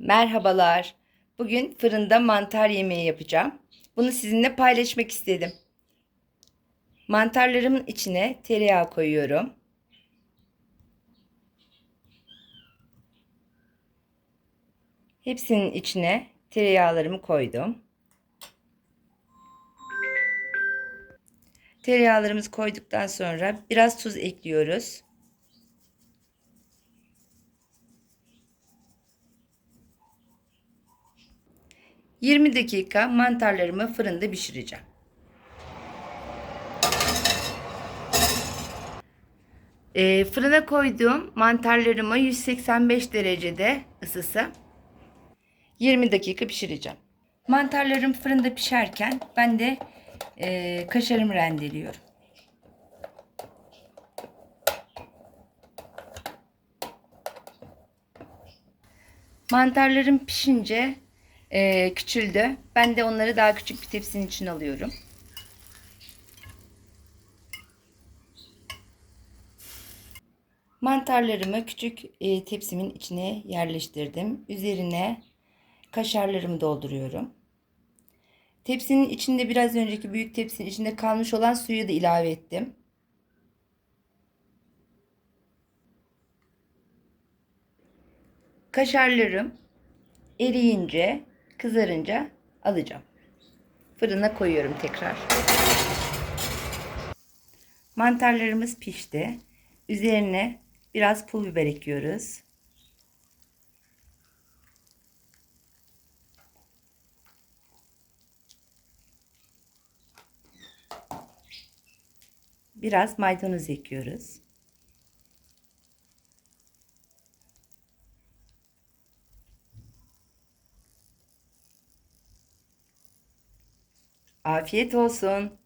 Merhabalar. Bugün fırında mantar yemeği yapacağım. Bunu sizinle paylaşmak istedim. Mantarlarımın içine tereyağı koyuyorum. Hepsinin içine tereyağlarımı koydum. Tereyağlarımızı koyduktan sonra biraz tuz ekliyoruz. Yirmi dakika mantarlarımı fırında pişireceğim. Ee, fırına koyduğum mantarlarımı 185 derecede ısısı 20 dakika pişireceğim. Mantarlarım fırında pişerken ben de e, kaşarımı rendeliyorum. Mantarlarım pişince e, küçüldü. Ben de onları daha küçük bir tepsinin içine alıyorum. Mantarlarımı küçük e, tepsimin içine yerleştirdim. Üzerine kaşarlarımı dolduruyorum. Tepsinin içinde biraz önceki büyük tepsinin içinde kalmış olan suyu da ilave ettim. Kaşarlarım eriyince, kızarınca alacağım. Fırına koyuyorum tekrar. Mantarlarımız pişti. Üzerine biraz pul biber ekliyoruz. Biraz maydanoz ekliyoruz. Afiyet olsun.